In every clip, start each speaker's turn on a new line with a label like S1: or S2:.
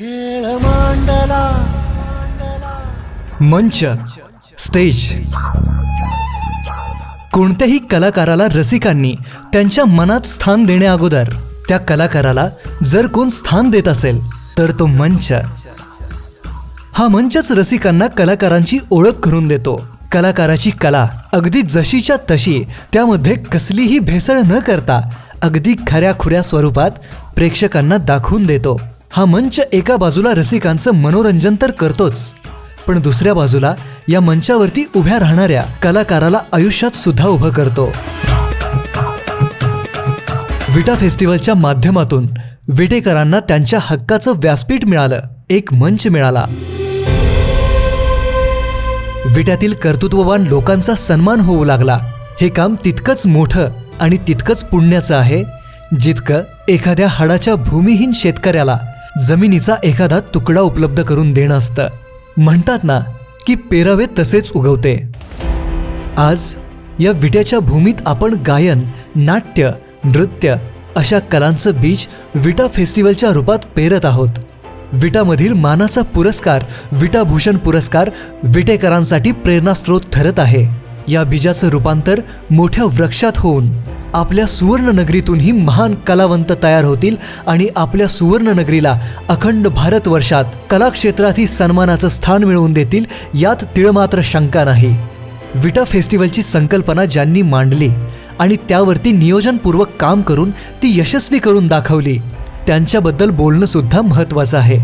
S1: खेळ मांडला.
S2: मंच स्टेज. कोणत्याही कलाकाराला रसिकांनी त्यांच्या मनात स्थान देण्याअगोदर त्या कलाकाराला जर कोण स्थान देत असेल तर तो मंच. हा मंचच रसिकांना कलाकारांची ओळख करून देतो. कलाकाराची कला अगदी जशीच्या तशी त्यामध्ये कसलीही भेसळ न करता अगदी खऱ्या खुऱ्या स्वरूपात प्रेक्षकांना दाखवून देतो. हा मंच एका बाजूला रसिकांचं मनोरंजन तर करतोच पण दुसऱ्या बाजूला या मंचावरती उभ्या राहणाऱ्या कलाकाराला आयुष्यात सुद्धा उभं करतो. विटा फेस्टिवलच्या माध्यमातून विटेकरांना त्यांच्या हक्काचं व्यासपीठ मिळालं एक मंच मिळाला. विट्यातील कर्तृत्ववान लोकांचा सन्मान होऊ लागला. हे काम तितकंच मोठं आणि तितकंच पुण्याचं आहे जितकं एखाद्या हाडाच्या भूमिहीन शेतकऱ्याला. जमिनीचा एखादा तुकडा उपलब्ध करून देणं असतं. म्हणतात ना की पेरावे तसेच उगवते. आज या विट्याच्या भूमीत आपण गायन नाट्य नृत्य अशा कलांचं बीज विटा फेस्टिवलच्या रूपात पेरत आहोत. विटामधील मानाचा पुरस्कार विटाभूषण पुरस्कार विटेकरांसाठी प्रेरणास्रोत ठरत आहे. या बीजाचं रूपांतर मोठ्या वृक्षात होऊन आपल्या सुवर्णनगरीतूनही महान कलावंत तयार होतील आणि आपल्या सुवर्णनगरीला अखंड भारतवर्षात कलाक्षेत्रातही सन्मानाचं स्थान मिळवून देतील यात तिळमात्र शंका नाही. विटा फेस्टिवलची संकल्पना ज्यांनी मांडली आणि त्यावरती नियोजनपूर्वक काम करून ती यशस्वी करून दाखवली त्यांच्याबद्दल बोलणंसुद्धा महत्त्वाचं आहे.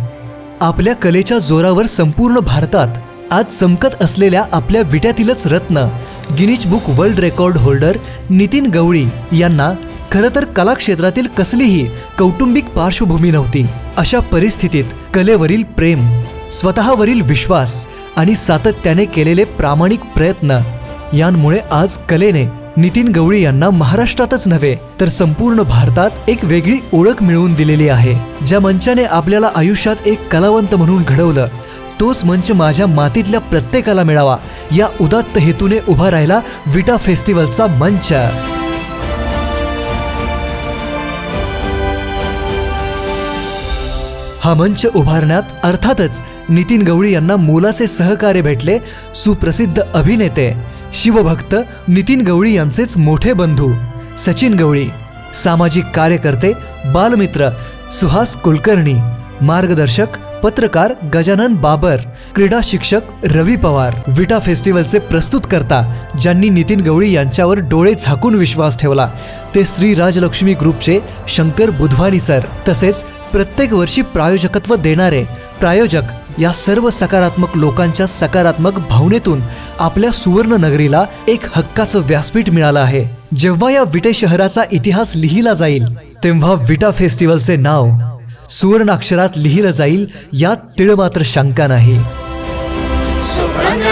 S2: आपल्या कलेच्या जोरावर संपूर्ण भारतात आज चमकत असलेल्या आपल्या विट्यातीलच रत्न Guinness book world record holder Nitin Gawali यांना खरं तर कला क्षेत्रातील कसलीही कौटुंबिक पार्श्वभूमी नव्हती. अशा परिस्थितीत कलेवरील प्रेम स्वतःवरील विश्वास आणि सातत्याने केलेले प्रामाणिक प्रयत्न यांमुळे आज कलेने नितीन गवळी यांना महाराष्ट्रातच नव्हे तर संपूर्ण भारतात एक वेगळी ओळख मिळवून दिलेली आहे. ज्या मंचाने आपल्याला आयुष्यात एक कलावंत म्हणून घडवलं तोच मंच माझ्या मातीतल्या प्रत्येकाला मिळावा. या उदात्त हेतूने उभा राहिला विटा फेस्टिवलचा मंच. हा मंच उभारण्यात अर्थातच नितीन गवळी यांना मोलाचे सहकार्य भेटले सुप्रसिद्ध अभिनेते शिवभक्त नितीन गवळी यांचेच मोठे बंधू सचिन गवळी सामाजिक कार्यकर्ते बालमित्र सुहास कुलकर्णी मार्गदर्शक पत्रकार गजानन बाबर क्रीडा शिक्षक रवी पवार. विटा फेस्टिवलचे प्रस्तुत करता ज्यांनी नितीन गवळी यांच्यावर डोळे झाकून विश्वास ठेवला. ते श्री राजलक्ष्मी ग्रुपचे शंकर बुधवानी सर. तसेच प्रत्येक वर्षी प्रायोजकत्व देणारे प्रायोजक या सर्व सकारात्मक लोकांच्या सकारात्मक भावनेतून आपल्या सुवर्ण नगरीला एक हक्काचं व्यासपीठ मिळालं आहे. जेव्हा या विटे शहराचा इतिहास लिहिला जाईल तेव्हा विटा फेस्टिवलचे नाव सुवर्णाक्षरात लिहिलं जाईल यात तिळमात्र शंका नाही.
S1: सुवर्ण